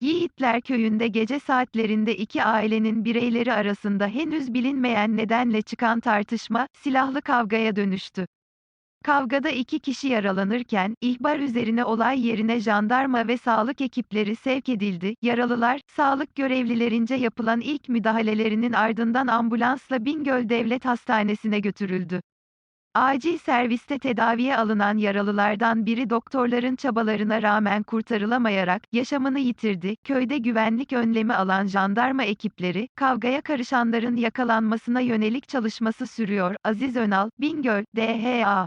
Yiğitler Köyü'nde gece saatlerinde iki ailenin bireyleri arasında henüz bilinmeyen nedenle çıkan tartışma, silahlı kavgaya dönüştü. Kavgada iki kişi yaralanırken, ihbar üzerine olay yerine jandarma ve sağlık ekipleri sevk edildi. Yaralılar, sağlık görevlilerince yapılan ilk müdahalelerinin ardından ambulansla Bingöl Devlet Hastanesi'ne götürüldü. Acil serviste tedaviye alınan yaralılardan biri doktorların çabalarına rağmen kurtarılamayarak yaşamını yitirdi. Köyde güvenlik önlemi alan jandarma ekipleri, kavgaya karışanların yakalanmasına yönelik çalışması sürüyor. Aziz Önal, Bingöl, DHA